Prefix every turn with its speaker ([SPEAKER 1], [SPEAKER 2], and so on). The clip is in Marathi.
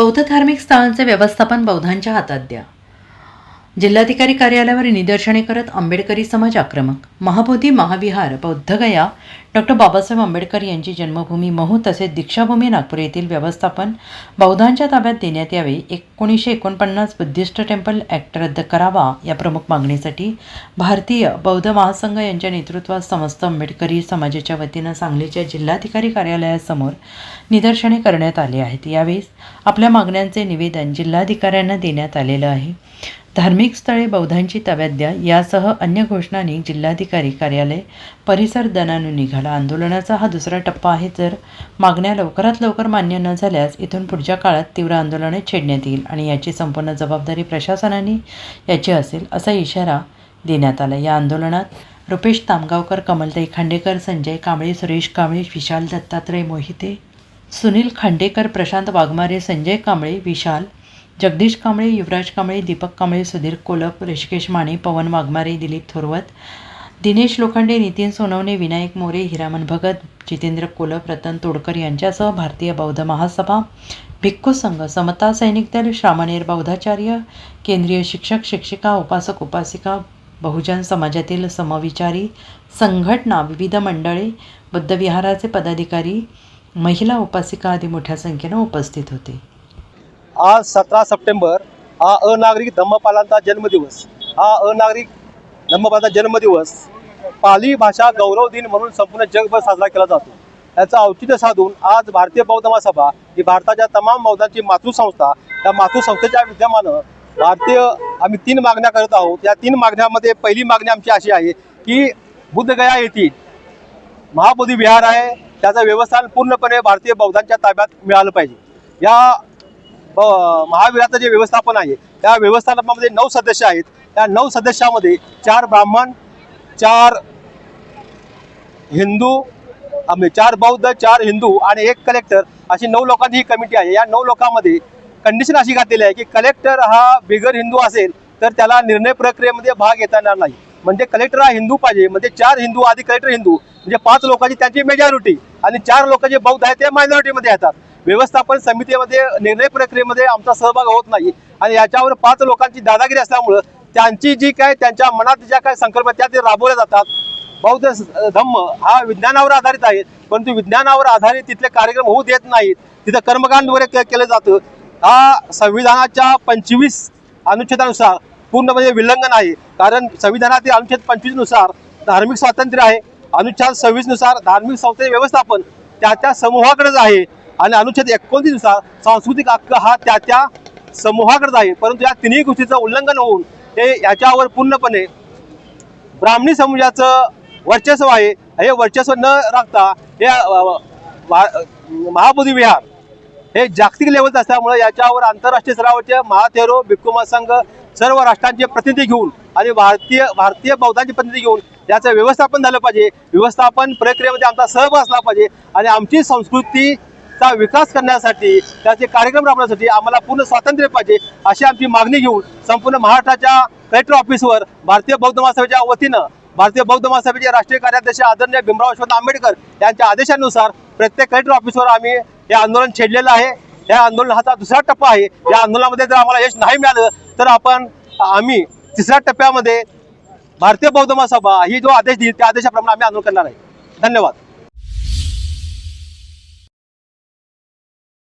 [SPEAKER 1] बौद्ध धार्मिक स्थळांचे व्यवस्थापन बौद्धांच्या हातात द्या. जिल्हाधिकारी कार्यालयावर निदर्शने करत आंबेडकरी समाज आक्रमक. महाबोधी महाविहार बौद्धगया डॉक्टर बाबासाहेब आंबेडकर यांची जन्मभूमी महू तसेच दीक्षाभूमी नागपूर येथील व्यवस्थापन बौद्धांच्या ताब्यात देण्यात यावे एकोणीसशे एकोणपन्नास बुद्धिस्ट टेम्पल ॲक्ट रद्द करावा या प्रमुख मागणीसाठी भारतीय बौद्ध महासंघ यांच्या नेतृत्वात समस्त आंबेडकरी समाजाच्या वतीनं सांगलीच्या जिल्हाधिकारी कार्यालयासमोर निदर्शने करण्यात आली आहेत. यावेळी आपल्या मागण्यांचे निवेदन जिल्हाधिकाऱ्यांना देण्यात आलेलं आहे. धार्मिक स्थळे बौद्धांची ताब्यात द्या यासह अन्य घोषणांनी जिल्हाधिकारी कार्यालय परिसर दनानू निघाला. आंदोलनाचा हा दुसरा टप्पा आहे. जर मागण्या लवकरात लवकर मान्य न झाल्यास इथून पुढच्या काळात तीव्र आंदोलने छेडण्यात येईल आणि याची संपूर्ण जबाबदारी प्रशासनाने याची असेल असा इशारा देण्यात आला. या आंदोलनात रुपेश तामगावकर कमलताई खांडेकर संजय कांबळे सुरेश कांबळे विशाल दत्तात्रय मोहिते सुनील खांडेकर प्रशांत वाघमारे संजय कांबळे विशाल जगदीश कांबळे युवराज कांबळे दीपक कांबळे सुधीर कोलप ऋषिकेश माने पवन वाघमारे दिलीप थोरवत दिनेश लोखंडे नितीन सोनवणे विनायक मोरे हिरामन भगत जितेंद्र कोलप रतन तोडकर यांच्यासह भारतीय बौद्ध महासभा भिक्खू संघ समता सैनिक दल श्रामणेर बौद्धाचार्य केंद्रीय शिक्षक शिक्षिका उपासक उपासिका बहुजन समाजातील समविचारी संघटना विविध मंडळे बुद्धविहाराचे पदाधिकारी महिला उपासिका आदी मोठ्या संख्येनं उपस्थित होते.
[SPEAKER 2] आज सतरा सप्टेंबर हा अनागरिक धम्मपालांचा जन्मदिवस. हा अनागरिक धम्मपालांचा जन्मदिवस पाली भाषा गौरव दिन म्हणून संपूर्ण जगभर साजरा केला जातो. याचं औचित्य साधून आज भारतीय बौद्ध महासभा ही भारताच्या तमाम बौद्धांची मातृसंस्था या मातृसंस्थेच्या विद्यमानं भारतीय आम्ही तीन मागण्या करत आहोत. या तीन मागण्यामध्ये पहिली मागणी आमची अशी आहे की बुद्धगया येथील महाबोधी विहार आहे. त्याचं व्यवस्थान पूर्णपणे भारतीय बौद्धांच्या ताब्यात मिळालं पाहिजे. या महावीराचं जे व्यवस्थापन आहे त्या व्यवस्थापनामध्ये नऊ सदस्य आहेत. त्या नऊ सदस्यामध्ये चार ब्राह्मण चार हिंदू म्हणजे चार बौद्ध चार हिंदू आणि एक कलेक्टर अशी नऊ लोकांची ही कमिटी आहे. या नऊ लोकांमध्ये कंडिशन अशी घातलेली आहे की कलेक्टर हा बिगर हिंदू असेल तर त्याला निर्णय प्रक्रियेमध्ये भाग घेता येणार नाही. म्हणजे कलेक्टर हा हिंदू पाहिजे म्हणजे चार हिंदू आधी कलेक्टर हिंदू. म्हणजे पाच लोकांची त्यांची मेजॉरिटी आणि चार लोक जे बौद्ध आहेत ते मायनॉरिटीमध्ये येतात. व्यवस्थापन समितीमध्ये निर्णय प्रक्रियेमध्ये आमचा सहभाग होत नाही. आणि याच्यावर पाच लोकांची दादागिरी असल्यामुळं त्यांची जी काय त्यांच्या मनात ज्या काय संकल्प त्या ते राबवल्या जातात. बौद्ध धम्म हा विज्ञानावर आधारित आहे परंतु विज्ञानावर आधारित तिथले कार्यक्रम होऊ देत नाहीत. तिथं कर्मकांड वगैरे केलं जातं. हा संविधानाच्या पंचवीस अनुच्छेदानुसार पूर्ण म्हणजे विलंघन आहे. कारण संविधानातील अनुच्छेद पंचवीसनुसार धार्मिक स्वातंत्र्य आहे. अनुच्छेद सव्वीसनुसार धार्मिक संस्थेचे व्यवस्थापन त्या त्या समूहाकडेच आहे. आणि अनुच्छेद एकोणतीसनुसार सांस्कृतिक हक्क हा त्या त्या समूहाकडे आहे परंतु या तिन्ही गोष्टीचं उल्लंघन होऊन हे याच्यावर पूर्णपणे ब्राह्मणी समाजाचं वर्चस्व आहे. हे वर्चस्व न राखता हे महाबोधी विहार हे जागतिक लेवलचं असल्यामुळे याच्यावर आंतरराष्ट्रीय स्तरावरचे महाथेरो भिक्कुमा संघ सर्व राष्ट्रांचे प्रतिनिधी घेऊन आणि भारतीय भारतीय बौद्धांचे प्रतिनिधी घेऊन याचं व्यवस्थापन झालं पाहिजे. व्यवस्थापन प्रक्रियेमध्ये आमचा सहभाग असला पाहिजे आणि आमची संस्कृती चा विकास करण्यासाठी त्याचे कार्यक्रम राबवण्यासाठी आम्हाला पूर्ण स्वातंत्र्य पाहिजे अशी आमची मागणी घेऊन संपूर्ण महाराष्ट्राच्या कलेक्टर ऑफिसवर भारतीय बौद्ध महासभेच्या वतीनं भारतीय बौद्ध महासभेचे राष्ट्रीय कार्याध्यक्ष आदरणीय भीमराव यशवंत आंबेडकर यांच्या आदेशानुसार प्रत्येक कलेक्टर ऑफिसवर आम्ही हे आंदोलन छेडलेलं आहे. या आंदोलन हा दुसरा टप्पा आहे. या आंदोलनामध्ये जर आम्हाला यश नाही मिळालं तर आपण आम्ही तिसऱ्या टप्प्यामध्ये भारतीय बौद्ध महासभा ही जो आदेश देईल त्या आदेशाप्रमाणे आम्ही आंदोलन करणार आहे. धन्यवाद.